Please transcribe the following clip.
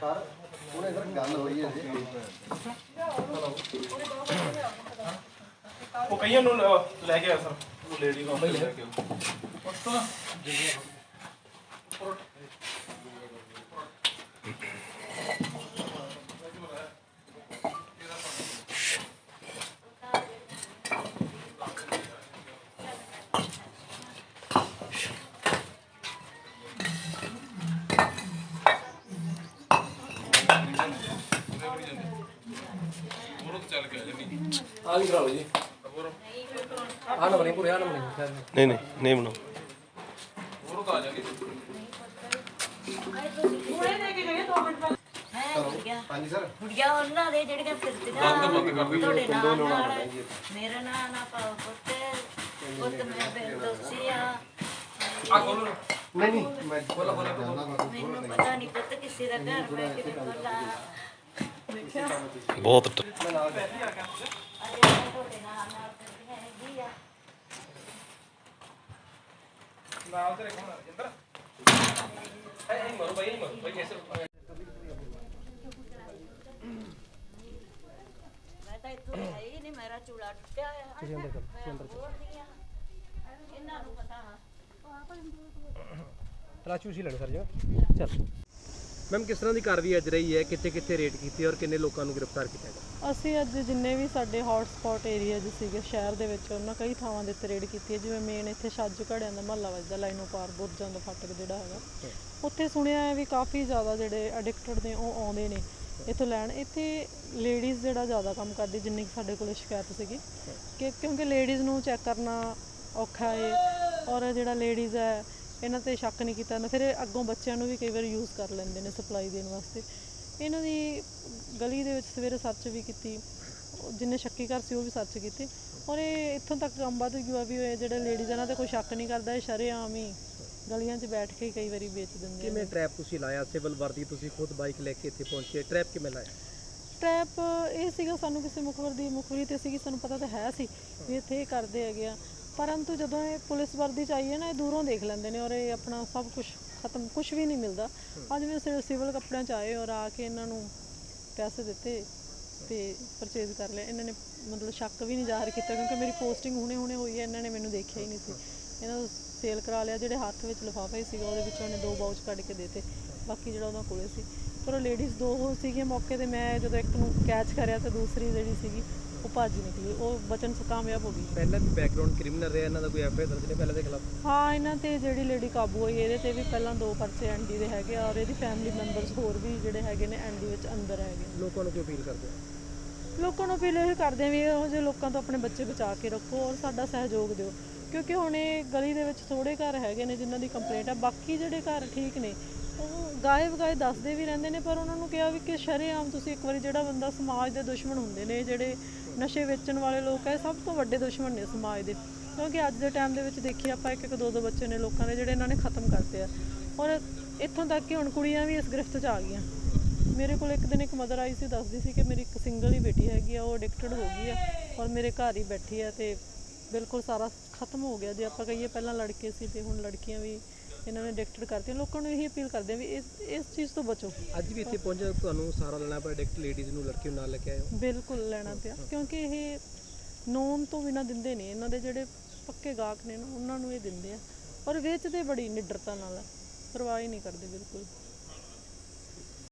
Sir ਉਹਨੇ ਇਧਰ ਗੱਲ ਹੋਈ ਹੈ ਜੀ। ਉਹ ਕਈਆਂ ਨੂੰ ਲ- ਲੈ ਕੇ ਆਇਆ ਸਰ ਉਹ ਲੇਡੀ ਨੂੰ ਲੈ ਕੇ ਆਓ ਆ ਵੀ ਕਰਾ ਲਓ ਜੀ। ਆ ਨਾ ਬਣੀ ਪੂਰੇ ਆ ਨਾ ਬਣੀ ਖੈਰ ਨਹੀਂ। ਨਹੀਂ ਨਹੀਂ ਨਹੀਂ ਬਣਾਓ। ਹਾਂਜੀ ਸਰ ਗੁੜੀਆ ਉਹਨਾਂ ਦੇ ਜਿਹੜੀਆਂ ਫਿਰਤੀਆਂ ਤੁਹਾਡੇ ਨਾਲ ਮੇਰਾ ਨਾਂ ਨਾ ਪਾਓ ਪੁੱਤ ਪੁੱਤ ਮੈਂ ਬੇਦੋਸੀ ਆ ਨਹੀਂ ਨਹੀਂ ਮੈਂ ਬੋਲਾ ਬੋਲਾ ਮੈਨੂੰ ਪਤਾ ਨਹੀਂ ਪੁੱਤ ਕਿਸੇ ਦਾ ਘਰ ਮੈਂ ਕਿਵੇਂ ਖੋਲਾ ਬਹੁਤ ਟ- ਅਜੇ ਮੈਂ ਨਾਮ ਤੇ ਰੱਖੋ ਜਿੰਦਰ ਐ ਐ ਮਰੋ ਭਾਈ ਮਰੋ ਭਾਈ ਕੈਸੇ ਮੈਂ ਤਾਂ ਇੱਥੋਂ ਹੈ ਨਹੀਂ ਮੇਰਾ ਚੂੜਾ ਟੁੱਟਿਆ ਹੋਇਆ ਤੁਸੀਂ ਅੰਦਰ ਕਰੋ ਇਹਨਾਂ ਨੂੰ ਪਤਾ ਵਾ ਤਲਾਸ਼ੀ ਉਸੀ ਲੈਣੀ ਸਰ ਜੀ। ਚਲ। ਮੈਮ ਕਿਸ ਤਰ੍ਹਾਂ ਦੀ ਕਾਰਵਾਈ ਅੱਜ ਰਹੀ ਹੈ? ਕਿੱਥੇ ਕਿੱਥੇ ਰੇਡ ਕੀਤੀ ਔਰ ਕਿੰਨੇ ਲੋਕਾਂ ਨੂੰ ਗ੍ਰਿਫਤਾਰ ਕੀਤਾ ਗਿਆ? ਅਸੀਂ ਅੱਜ ਜਿੰਨੇ ਵੀ ਸਾਡੇ ਹੌਟ ਸਪੌਟ ਏਰੀਆਜ਼ ਸੀਗੇ ਸ਼ਹਿਰ ਦੇ ਵਿੱਚ ਉਹਨਾਂ ਕਈ ਥਾਵਾਂ ਦੇ ਉੱਤੇ ਰੇਡ ਕੀਤੀ ਹੈ। ਜਿਵੇਂ ਮੇਨ ਇੱਥੇ ਛੱਜ ਘੜਿਆਂ ਦਾ ਮਹੱਲਾ ਵੱਜਦਾ ਲਾਈਨੋ ਪਾਰ ਬੁਰਜਾਂ ਦਾ ਫਾਟਕ ਜਿਹੜਾ ਹੈਗਾ। ਉੱਥੇ ਸੁਣਿਆ ਹੈ ਵੀ ਕਾਫੀ ਜ਼ਿਆਦਾ ਜਿਹੜੇ ਐਡਿਕਟਡ ਨੇ ਉਹ ਆਉਂਦੇ ਨੇ ਇੱਥੋਂ ਲੈਣ। ਇੱਥੇ ਲੇਡੀਜ਼ ਜਿਹੜਾ ਜ਼ਿਆਦਾ ਕੰਮ ਕਰਦੀ ਜਿੰਨੀ ਕੁ ਸਾਡੇ ਕੋਲ ਸ਼ਿਕਾਇਤ ਸੀਗੀ ਕਿ ਕਿਉਂਕਿ ਲੇਡੀਜ਼ ਨੂੰ ਚੈੱਕ ਕਰਨਾ ਔਖਾ ਹੈ ਔਰ ਜਿਹੜਾ ਲੇਡੀਜ਼ ਹੈ ਇਹਨਾਂ ਤੇ ਸ਼ੱਕ ਨਹੀਂ ਕੀਤਾ ਜਾਂਦਾ। ਫਿਰ ਇਹ ਅੱਗੋਂ ਬੱਚਿਆਂ ਨੂੰ ਵੀ ਕਈ ਵਾਰ ਯੂਜ਼ ਕਰ ਲੈਂਦੇ ਨੇ ਸਪਲਾਈ ਦੇਣ ਵਾਸਤੇ। ਇਹਨਾਂ ਦੀ ਗਲੀ ਦੇ ਵਿੱਚ ਸਵੇਰੇ ਸਰਚ ਵੀ ਕੀਤੀ। ਜਿੰਨੇ ਸ਼ੱਕੀ ਘਰ ਸੀ ਉਹ ਵੀ ਸਰਚ ਕੀਤੀ। ਔਰ ਇਹ ਇੱਥੋਂ ਤੱਕ ਕੰਮ ਵੱਧ ਗਿਆ ਵੀ ਇਹ ਜਿਹੜੇ ਲੇਡੀਜ਼ ਇਹਨਾਂ ਤੇ ਕੋਈ ਸ਼ੱਕ ਨਹੀਂ ਕਰਦਾ ਇਹ ਸ਼ਰੇਆਮ ਹੀ ਗਲੀਆਂ 'ਚ ਬੈਠ ਕੇ ਕਈ ਵਾਰੀ ਵੇਚ ਦਿੰਦੇ ਨੇ। ਕਿਵੇਂ ਟ੍ਰੈਪ ਤੁਸੀਂ ਲਾਇਆ? ਸਿਵਲ ਵਰਦੀ ਤੁਸੀਂ ਖੁਦ ਬਾਈਕ ਲੈ ਕੇ ਇੱਥੇ ਪਹੁੰਚੇ। ਟ੍ਰੈਪ ਕਿਵੇਂ ਲਾਇਆ? ਟ੍ਰੈਪ ਇਹ ਸੀਗਾ ਸਾਨੂੰ ਕਿਸੇ ਮੁਖਬਰ ਦੀ ਮੁਖਬਰੀ ਤੇ ਸੀਗੀ ਸਾਨੂੰ ਪਤਾ ਤਾਂ ਹੈ ਸੀ ਵੀ ਇੱਥੇ ਇਹ ਕਰਦੇ ਹੈਗੇ ਆ। ਪਰੰਤੂ ਜਦੋਂ ਇਹ ਪੁਲਿਸ ਵਰਦੀ ਚ ਆਈ ਹੈ ਨਾ ਇਹ ਦੂਰੋਂ ਦੇਖ ਲੈਂਦੇ ਨੇ ਔਰ ਇਹ ਆਪਣਾ ਸਭ ਕੁਝ ਖਤਮ ਕੁਝ ਵੀ ਨਹੀਂ ਮਿਲਦਾ। ਅੱਜ ਵੀ ਸਿ- ਸਿਵਲ ਕੱਪੜਿਆਂ ਚ ਆਏ ਔਰ ਆ ਕੇ ਇਹਨਾਂ ਨੂੰ ਪੈਸੇ ਦਿੱਤੇ ਤੇ ਪਰਚੇਜ਼ ਕਰ ਲਿਆ। ਇਹਨਾਂ ਨੇ ਮਤਲਬ ਸ਼ੱਕ ਵੀ ਨਹੀਂ ਜ਼ਾਹਰ ਕੀਤਾ ਕਿਉਂਕਿ ਮੇਰੀ ਪੋਸਟਿੰਗ ਹੁਣੇ ਹੁਣੇ ਹੋਈ ਹੈ ਇਹਨਾਂ ਨੇ ਮੈਨੂੰ ਦੇਖਿਆ ਹੀ ਨਹੀਂ ਸੀ। ਇਹਨਾਂ ਨੂੰ ਸੇਲ ਕਰਾ ਲਿਆ ਜਿਹੜੇ ਹੱਥ ਵਿੱਚ ਲਿਫਾਫਾ ਹੀ ਸੀਗਾ ਉਹਦੇ ਵਿੱਚੋਂ ਇਹਨੇ ਦੋ ਬਾਊਚ ਕੱਢ ਕੇ ਦੇਤੇ। ਬਾਕੀ ਜਿਹੜਾ ਉਹਨਾਂ ਕੋਲੇ ਸੀ। ਪਰ ਉਹ ਲੇਡੀਜ਼ ਦੋ ਉਹ ਸੀਗੀਆਂ ਮੌਕੇ ਤੇ ਮੈਂ ਜਦੋਂ ਇੱਕ ਨੂੰ ਕੈਚ ਕਰਿਆ ਤੇ ਦੂਸਰੀ ਜਿਹੜੀ ਸੀਗੀ ਉਹ ਭੱਜ ਨਿਕਲੀ ਉਹ ਬਚਨ ਚ ਕਾਮਯਾਬ ਹੋ ਗਈ। ਪਹਿਲਾਂ ਵੀ ਬੈਕਗ੍ਰਾਉਂਡ ਕ੍ਰਿਮੀਨਲ ਰਿਹਾ ਇਹਨਾਂ ਦਾ ਕੋਈ ਐਫਆਈਆਰ ਦਰਜ ਨਹੀਂ ਪਹਿਲਾਂ ਦੇ ਖਿਲਾਫ? ਹਾਂ ਇਹਨਾਂ ਤੇ ਜਿਹੜੀ ਲੇਡੀ ਕਾਬੂ ਹੋਈ ਇਹਦੇ ਤੇ ਵੀ ਪਹਿਲਾਂ ਦੋ ਪਰਚੇ ਐਨਡੀ ਦੇ ਹੈਗੇ ਆ ਔਰ ਇਹਦੀ ਫੈਮਿਲੀ ਮੈਂਬਰਸ ਹੋਰ ਵੀ ਜਿਹੜੇ ਹੈਗੇ ਨੇ ਐਨਡੀ ਵਿੱਚ ਅੰਦਰ ਹੈਗੇ ਨੇ। ਲੋਕਾਂ ਨੂੰ ਕੀ ਅਪੀਲ ਕਰਦੇ ਹੋ? ਲੋਕਾਂ ਨੂੰ ਅਪੀਲ ਇਹ ਕਰਦੇ ਆ ਵੀ ਇਹੋ ਜਿਹੇ ਲੋਕਾਂ ਤੋਂ ਆਪਣੇ ਬੱਚੇ ਬਚਾ ਕੇ ਰੱਖੋ ਔਰ ਸਾਡਾ ਸਹਿਯੋਗ ਦਿਓ। ਕਿਉਂਕਿ ਹੁਣ ਇਹ ਗਲੀ ਦੇ ਵਿੱਚ ਥੋੜੇ ਘਰ ਹੈਗੇ ਨੇ ਜਿਨ੍ਹਾਂ ਦੀ ਕੰਪਲੇਂਟ ਆ ਬਾਕੀ ਜਿਹੜੇ ਘਰ ਠੀਕ ਨੇ ਗਾਏ ਵਗਾਏ ਦੱਸਦੇ ਵੀ ਰਹਿੰਦੇ ਨੇ, ਪਰ ਉਹਨਾਂ ਨੂੰ ਕਿਹਾ ਵੀ ਕਿ ਸ਼ਰੇਆਮ ਤੁਸੀਂ ਇੱਕ ਵਾਰੀ ਜਿਹੜਾ ਬੰਦਾ ਸਮਾਜ ਦੇ ਦੁਸ਼ਮਣ ਹੁੰਦੇ ਨੇ, ਜਿਹੜੇ ਨਸ਼ੇ ਵੇਚਣ ਵਾਲੇ ਲੋਕ ਆ ਸਭ ਤੋਂ ਵੱਡੇ ਦੁਸ਼ਮਣ ਨੇ ਸਮਾਜ ਦੇ। ਕਿਉਂਕਿ ਅੱਜ ਦੇ ਟਾਈਮ ਦੇ ਵਿੱਚ ਦੇਖੀਏ ਆਪਾਂ ਇੱਕ ਇੱਕ ਦੋ ਦੋ ਬੱਚੇ ਨੇ ਲੋਕਾਂ ਦੇ ਜਿਹੜੇ ਇਹਨਾਂ ਨੇ ਖਤਮ ਕਰਤੇ ਆ। ਔਰ ਇੱਥੋਂ ਤੱਕ ਕਿ ਹੁਣ ਕੁੜੀਆਂ ਵੀ ਇਸ ਗ੍ਰਿਫਤ 'ਚ ਆ ਗਈਆਂ। ਮੇਰੇ ਕੋਲ ਇੱਕ ਦਿਨ ਇੱਕ ਮਦਰ ਆਈ ਸੀ, ਦੱਸਦੀ ਸੀ ਕਿ ਮੇਰੀ ਇੱਕ ਸਿੰਗਲ ਹੀ ਬੇਟੀ ਹੈਗੀ ਆ, ਉਹ ਐਡਿਕਟਡ ਹੋ ਗਈ ਆ ਔਰ ਮੇਰੇ ਘਰ ਹੀ ਬੈਠੀ ਆ ਤੇ ਬਿਲਕੁਲ ਸਾਰਾ ਖਤਮ ਹੋ ਗਿਆ। ਜੇ ਆਪਾਂ ਕਹੀਏ ਪਹਿਲਾਂ ਲੜਕੇ ਸੀ ਤੇ ਹੁਣ ਲੜਕੀਆਂ ਵੀ ਇਹਨਾਂ ਨੇ ਐਡਿਕਟਡ ਕਰਤੀਆਂ ਲੋਕਾਂ ਨੂੰ ਇਹੀ ਅਪੀਲ ਕਰਦੇ ਆ ਵੀ ਇਸ ਇਸ ਚੀਜ਼ ਤੋਂ ਬਚੋ। ਅੱਜ ਵੀ ਇੱਥੇ ਪਹੁੰਚੇ ਤੁਹਾਨੂੰ ਸਹਾਰਾ ਲੈਣਾ ਪਿਆ ਐਡਿਕਟ ਲੇਡੀਜ਼ ਨੂੰ ਲੜਕੀ ਨੂੰ ਨਾਲ ਲੈ ਕੇ ਹੋ? ਬਿਲਕੁਲ ਲੈਣਾ ਪਿਆ ਕਿਉਂਕਿ ਇਹ ਨੋਨ ਤੋਂ ਬਿਨਾ ਦਿੰਦੇ ਨਹੀਂ ਇਹਨਾਂ ਦੇ ਜਿਹੜੇ ਪੱਕੇ ਗਾਹਕ ਨੇ ਨਾ ਉਹਨਾਂ ਨੂੰ ਇਹ ਦਿੰਦੇ ਆ। ਔਰ ਵੇਚਦੇ ਬੜੀ ਨਿਡਰਤਾ ਨਾਲ। ਪਰਵਾਹ ਹੀ ਨਹੀਂ ਕਰਦੇ ਬਿਲਕੁਲ।